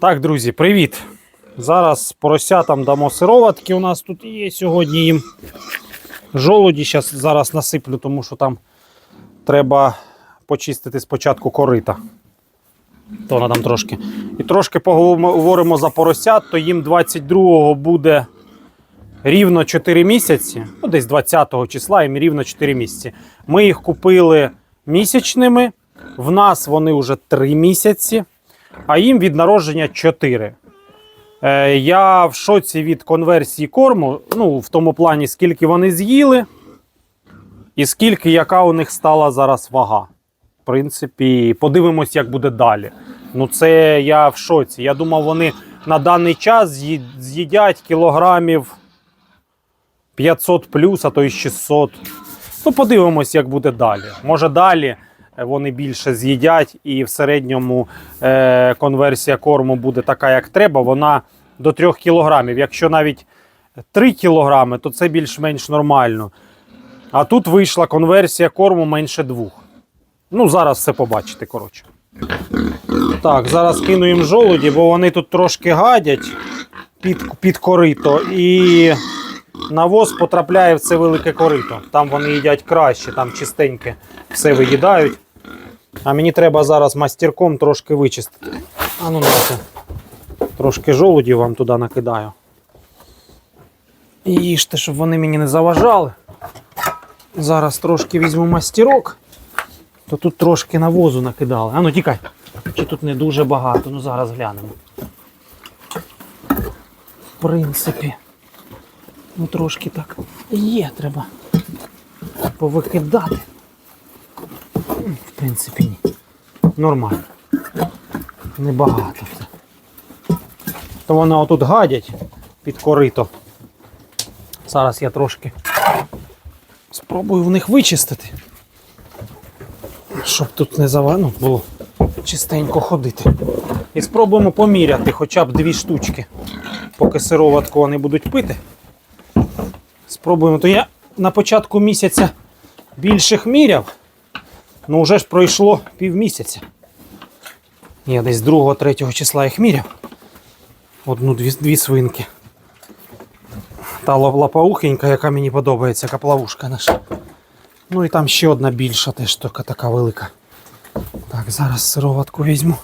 Так, друзі, привіт! Зараз поросятам дамо сироватки. У нас тут є сьогодні їм. Жолуді щас, зараз насиплю, тому що там треба почистити спочатку корита. То вона там трошки. І трошки поговоримо за поросят, то їм 22-го буде рівно 4 місяці. Ну, десь 20-го числа їм рівно 4 місяці. Ми їх купили місячними. В нас вони вже 3 місяці а їм від народження 4. Е, я в шоці від конверсії корму, ну, в тому плані, скільки вони з'їли, і скільки яка у них стала зараз вага. В принципі, подивимось, як буде далі. Ну, це я в шоці. Я думав, вони на даний час з'їдять кілограмів 500 плюс, а то й 600. Ну, подивимось, як буде далі. Може, далі вони більше з'їдять, і в середньому е, конверсія корму буде така, як треба. Вона до 3 кілограмів. Якщо навіть 3 кілограми, то це більш-менш нормально. А тут вийшла конверсія корму менше 2. Ну, зараз все побачите, коротше. Так, зараз кину їм жолуді, бо вони тут трошки гадять під, під корито. І навоз потрапляє в це велике корито. Там вони їдять краще, там чистеньке все виїдають. А мені треба зараз мастерком трошки вичистити. А ну дайте. Трошки жолудів вам туди накидаю. І їжте, щоб вони мені не заважали. Зараз трошки візьму мастерок, то тут трошки навозу накидали. А ну тікай. Чи тут не дуже багато, ну зараз глянемо. В принципі. Ну трошки так є, треба повикидати. В принципі, ні. Нормально. Небагато це. То вони отут гадять під корито. Зараз я трошки спробую в них вичистити. Щоб тут не завано було чистенько ходити. І спробуємо поміряти хоча б дві штучки, поки сироватку вони будуть пити. Спробуємо. То я на початку місяця більших міряв, ну вже ж пройшло півмісяця. Я десь 2-3 числа їх міряв. Одну-дві дві свинки. Та ла- лапаухенька, яка мені подобається, каплавушка наша. Ну і там ще одна більша, теж така, така велика. Так, зараз сироватку візьму.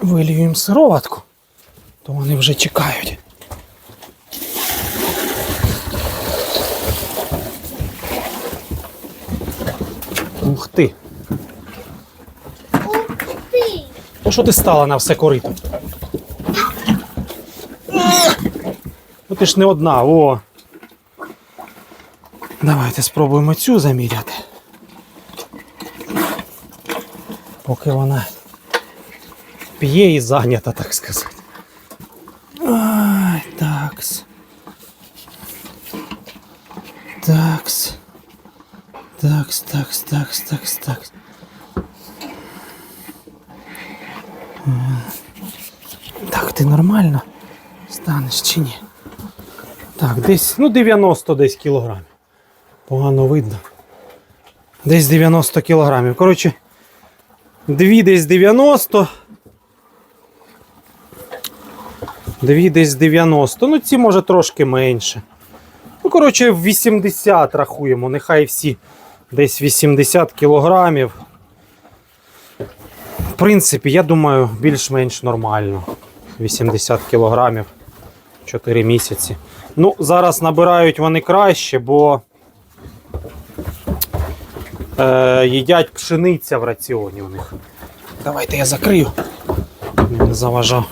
Вилію їм сироватку, то вони вже чекають. Ух ти! Ух ти! Ну що ти стала на все корито? Ну ти ж не одна, о. Давайте спробуємо цю заміряти. Поки вона п'є і зайнята, так сказати. Такс, такс, такс. Так, ти нормально станеш чи ні? Так, десь, ну 90 десь кілограмів. Погано видно. Десь 90 кілограмів. Коротше, дві десь 90. Дві десь 90. Ну, ці може трошки менше. Ну, коротше, 80 рахуємо. Нехай всі десь 80 кілограмів. В принципі, я думаю, більш-менш нормально. 80 кілограмів 4 місяці. Ну, зараз набирають вони краще, бо е, їдять пшениця в раціоні у них. Давайте я закрию. Не заважав.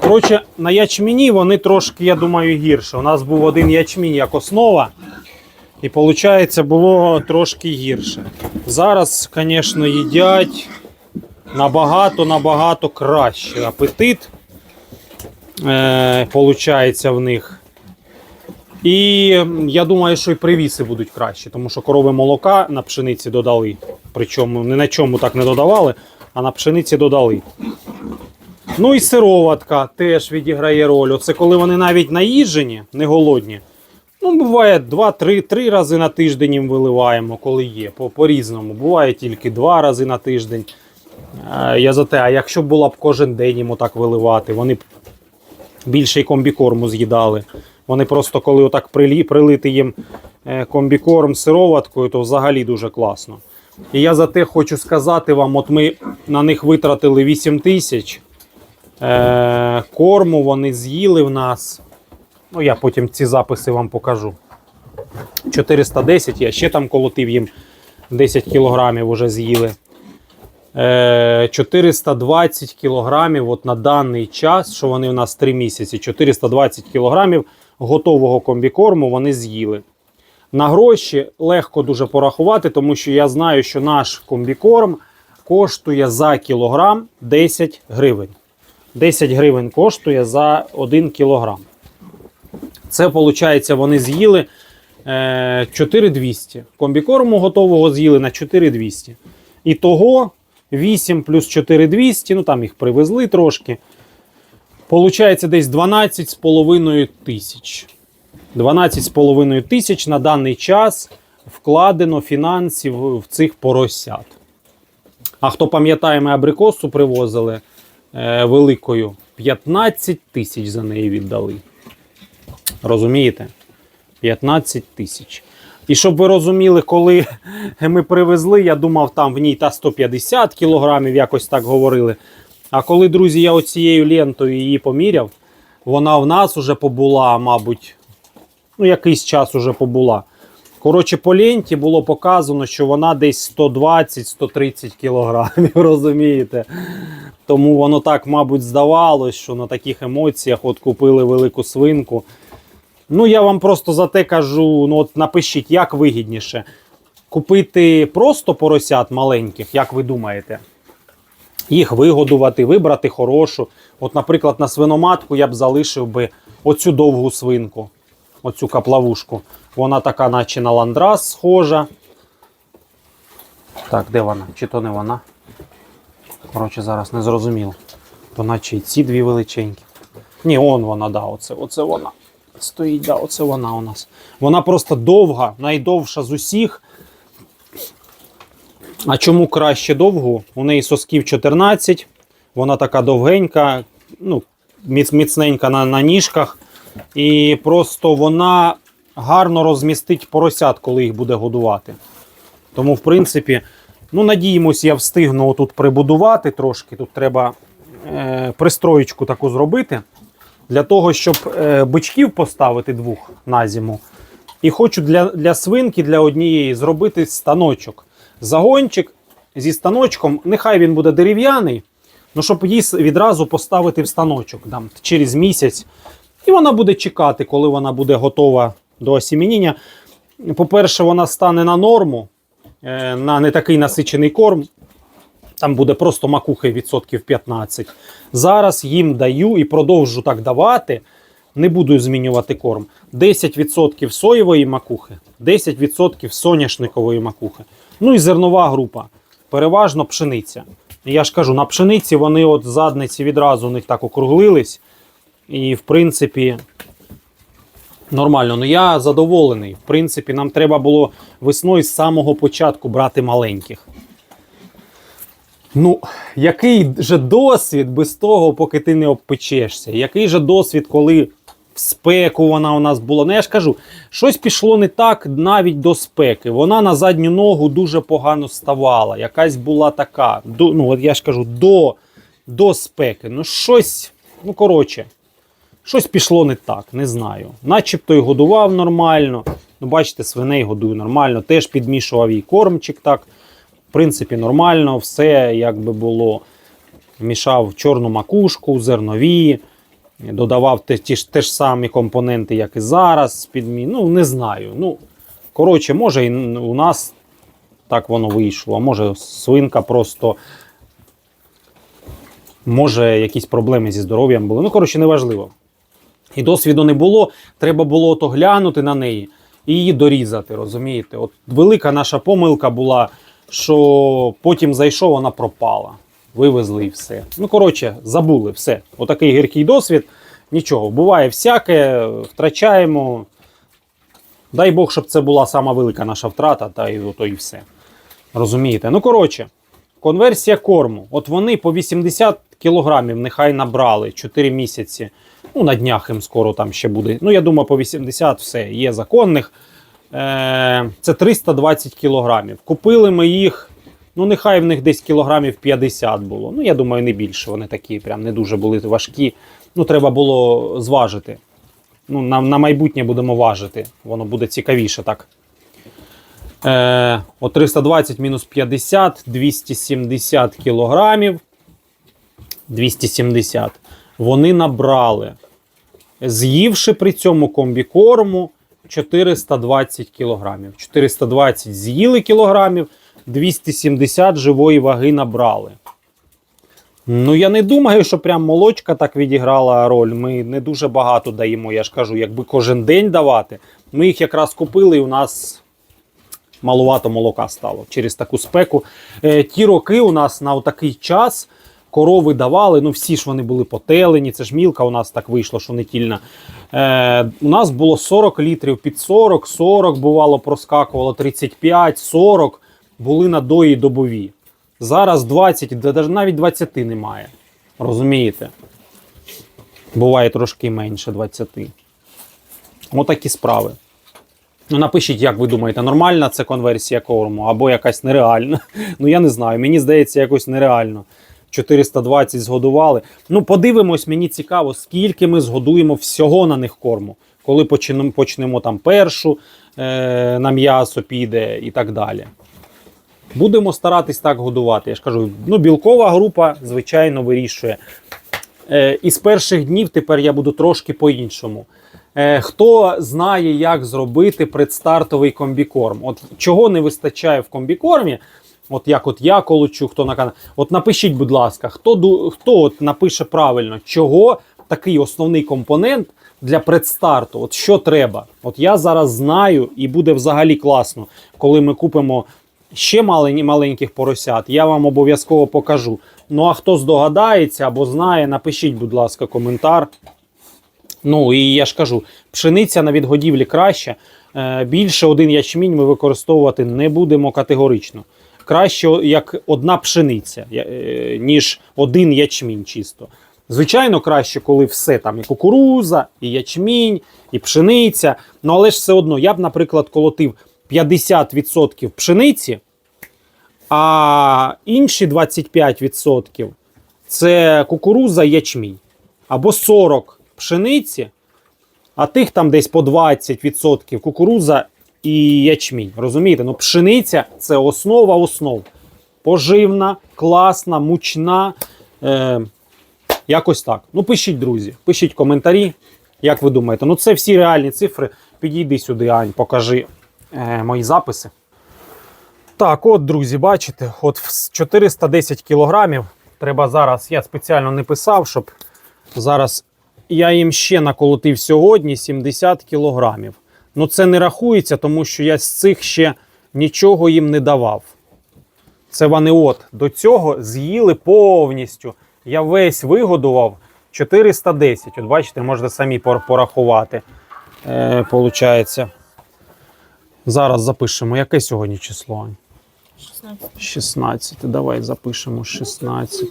Коротше, на ячміні вони трошки, я думаю, гірше. У нас був один ячмінь як основа. І виходить, було трошки гірше. Зараз, звісно, їдять набагато-набагато краще. Апетит е, в них. І я думаю, що і привіси будуть краще, тому що корови молока на пшениці додали. Причому не на чому так не додавали, а на пшениці додали. Ну і сироватка теж відіграє роль. Оце коли вони навіть наїжджені, не голодні. Ну, буває 2-3 рази на тиждень їм виливаємо, коли є. По- По-різному. Буває тільки 2 рази на тиждень. Я за те, а якщо б була б кожен день йому так виливати, вони б більше й комбікорму з'їдали. Вони просто коли отак прилі, прилити їм е, комбікорм сироваткою, то взагалі дуже класно. І я за те хочу сказати вам: от ми на них витратили 8 тисяч. Е, корму вони з'їли в нас. Ну, я потім ці записи вам покажу. 410, я ще там колотив їм 10 кілограмів вже з'їли. Е, 420 кілограмів от на даний час, що вони у нас 3 місяці, 420 кілограмів готового комбікорму вони з'їли. На гроші легко дуже порахувати, тому що я знаю, що наш комбікорм коштує за кілограм 10 гривень. 10 гривень коштує за 1 кілограм. Це, виходить, вони з'їли е, 4200. Комбікорму готового з'їли на 4200. І того 8 плюс 4200, ну там їх привезли трошки. Получається десь 12,5 тисяч. 12,5 тисяч на даний час вкладено фінансів в цих поросят. А хто пам'ятає, ми абрикосу привозили е, великою, 15 тисяч за неї віддали. Розумієте? 15 тисяч. І щоб ви розуміли, коли ми привезли, я думав, там в ній та 150 кілограмів, якось так говорили. А коли, друзі, я оцією лентою її поміряв, вона в нас уже побула, мабуть, ну, якийсь час уже побула. Коротше, по ленті було показано, що вона десь 120-130 кілограмів, розумієте? Тому воно так, мабуть, здавалось, що на таких емоціях от купили велику свинку. Ну, я вам просто за те кажу: ну от напишіть, як вигідніше. Купити просто поросят маленьких, як ви думаєте? Їх вигодувати, вибрати хорошу. От, наприклад, на свиноматку я б залишив би оцю довгу свинку, оцю каплавушку. Вона така, наче на ландрас схожа. Так, де вона? Чи то не вона? Коротше, зараз не зрозуміло. То наче і ці дві величенькі. Ні, он вона, да, оце, оце вона. Стоїть, да, оце вона у нас. Вона просто довга, найдовша з усіх. А чому краще довгу? У неї сосків 14, вона така довгенька, ну, міц, міцненька на, на ніжках. І просто вона гарно розмістить поросят, коли їх буде годувати. Тому, в принципі, ну, надіємось, я встигну тут прибудувати трошки. Тут треба е, пристроєчку таку зробити. Для того, щоб е, бичків поставити двох на зиму. І хочу для, для свинки, для однієї, зробити станочок. Загончик зі станочком, нехай він буде дерев'яний, ну щоб її відразу поставити в станочок там, через місяць. І вона буде чекати, коли вона буде готова до осіміння. По-перше, вона стане на норму, е, на не такий насичений корм. Там буде просто макухи відсотків 15. Зараз їм даю і продовжу так давати. Не буду змінювати корм. 10% соєвої макухи, 10% соняшникової макухи. Ну і зернова група. Переважно пшениця. Я ж кажу, на пшениці вони от задниці відразу у них так округлились. І в принципі, нормально. Ну я задоволений. В принципі, нам треба було весною з самого початку брати маленьких. Ну, який же досвід без того, поки ти не обпечешся? Який же досвід, коли в спеку вона у нас була? Ну я ж кажу, щось пішло не так навіть до спеки. Вона на задню ногу дуже погано ставала. Якась була така. До, ну, от я ж кажу, до, до спеки. Ну, щось, ну коротше, щось пішло не так, не знаю. Начебто й годував нормально. Ну, бачите, свиней годую нормально. Теж підмішував їй кормчик так. В принципі, нормально, все як би було. Мішав чорну макушку, зернові, додавав те, ті ж, те ж самі компоненти, як і зараз. Підмі... Ну, не знаю. Ну, коротше, може, і у нас так воно вийшло. А може, свинка просто. Може, якісь проблеми зі здоров'ям були. Ну, коротше, неважливо. І досвіду не було. Треба було то глянути на неї і її дорізати, розумієте? От велика наша помилка була, що потім зайшов, вона пропала. Вивезли і все. Ну, коротше, забули все. Отакий гіркий досвід. Нічого, буває всяке, втрачаємо. Дай Бог, щоб це була сама велика наша втрата, та і ото і все. Розумієте? Ну, коротше, конверсія корму. От вони по 80 кілограмів нехай набрали 4 місяці. Ну, на днях їм скоро там ще буде. Ну, я думаю, по 80 все є законних. Е, це 320 кілограмів. Купили ми їх. Ну, нехай в них десь кілограмів 50 було. Ну, я думаю, не більше. Вони такі прям не дуже були важкі. Ну, треба було зважити. Ну, на, на майбутнє будемо важити. Воно буде цікавіше так. Е, от 320 мінус 50, 270 кілограмів. 270. Вони набрали, з'ївши при цьому комбікорму 420 кілограмів. 420 з'їли кілограмів, 270 живої ваги набрали. Ну, я не думаю, що прям молочка так відіграла роль. Ми не дуже багато даємо, я ж кажу, якби кожен день давати. Ми їх якраз купили, і у нас малувато молока стало через таку спеку. Е, ті роки у нас на такий час корови давали, ну всі ж вони були потелені, це ж мілка у нас так вийшло, що не тільна. Е, у нас було 40 літрів під 40, 40 бувало, проскакувало, 35, 40 були надої добові. Зараз 20, навіть 20 немає. Розумієте? Буває трошки менше 20. Отакі справи. Ну, напишіть, як ви думаєте, нормальна це конверсія корму або якась нереальна. Ну, я не знаю. Мені здається, якось нереально. 420 згодували. Ну, подивимось, мені цікаво, скільки ми згодуємо всього на них корму. Коли почнемо, почнемо там першу е, на м'ясо піде і так далі. Будемо старатись так годувати. Я ж кажу, ну, білкова група, звичайно, вирішує. Е, із перших днів тепер я буду трошки по-іншому. Е, хто знає, як зробити предстартовий комбікорм? От чого не вистачає в комбікормі? От як от я колочу, хто на каналі. От напишіть, будь ласка, хто, хто от напише правильно, чого такий основний компонент для предстарту? От що треба? От я зараз знаю, і буде взагалі класно, коли ми купимо ще малень- маленьких поросят. Я вам обов'язково покажу. Ну а хто здогадається або знає, напишіть, будь ласка, коментар. Ну і я ж кажу, пшениця на відгодівлі краще. Е, Більше один ячмінь ми використовувати не будемо категорично. Краще як одна пшениця, е, ніж один ячмінь чисто. Звичайно, краще, коли все там і кукуруза, і ячмінь, і пшениця. Ну але ж все одно, я б, наприклад, колотив 50% пшениці, а інші 25% це кукуруза ячмінь. Або 40 пшениці, а тих там десь по 20% кукуруза і ячмінь. Розумієте? Ну, пшениця це основа основ. Поживна, класна, мучна. Е, якось так. Ну, пишіть, друзі, пишіть коментарі. Як ви думаєте? Ну, це всі реальні цифри. Підійди сюди, Ань, покажи е, мої записи. Так, от, друзі, бачите, от 410 кілограмів. Треба зараз, я спеціально не писав, щоб зараз я їм ще наколотив сьогодні 70 кілограмів. Ну це не рахується, тому що я з цих ще нічого їм не давав. Це вони от до цього з'їли повністю. Я весь вигодував 410. От бачите, можете самі пор- порахувати. Е, получається. Зараз запишемо. Яке сьогодні число? 16. 16. Давай запишемо 16.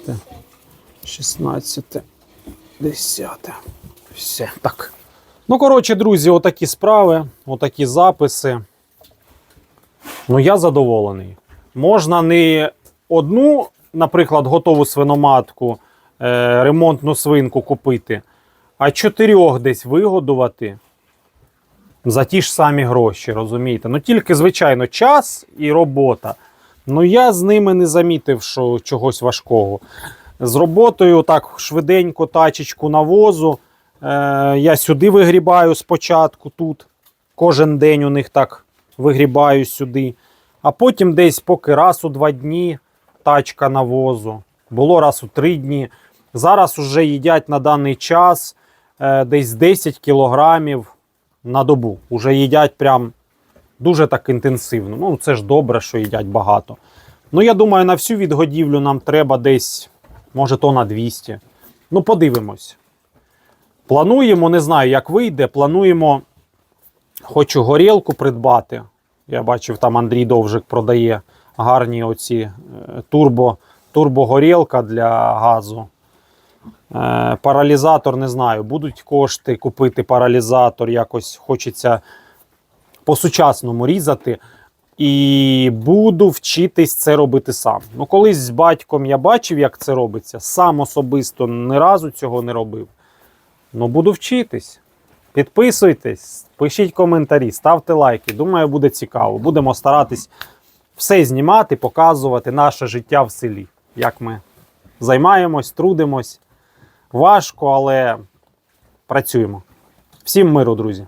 16. 10. Все. Так. Ну, коротше, друзі, отакі справи, отакі записи. Ну, я задоволений. Можна не одну, наприклад, готову свиноматку, е, ремонтну свинку купити, а чотирьох десь вигодувати за ті ж самі гроші, розумієте? Ну тільки, звичайно, час і робота. Ну я з ними не замітив, що чогось важкого. З роботою так швиденько тачечку навозу. Е, я сюди вигрібаю спочатку тут. Кожен день у них так вигрібаю сюди. А потім десь поки раз у два дні тачка навозу. Було раз у три дні. Зараз вже їдять на даний час е, десь 10 кілограмів на добу. Уже їдять прям дуже так інтенсивно. Ну, це ж добре, що їдять багато. Ну, я думаю, на всю відгодівлю нам треба десь, може, то на 200. Ну, подивимось. Плануємо, не знаю, як вийде. Плануємо, хочу горілку придбати. Я бачив, там Андрій Довжик продає гарні оці е, турбо, турбогорілка для газу. Е, Паралізатор не знаю, будуть кошти купити паралізатор. Якось хочеться по-сучасному різати. І буду вчитись це робити сам. Ну, колись з батьком я бачив, як це робиться. Сам особисто ні разу цього не робив. Ну, буду вчитись. Підписуйтесь, пишіть коментарі, ставте лайки. Думаю, буде цікаво. Будемо старатись все знімати, показувати наше життя в селі. Як ми займаємось, трудимось. Важко, але працюємо. Всім миру, друзі!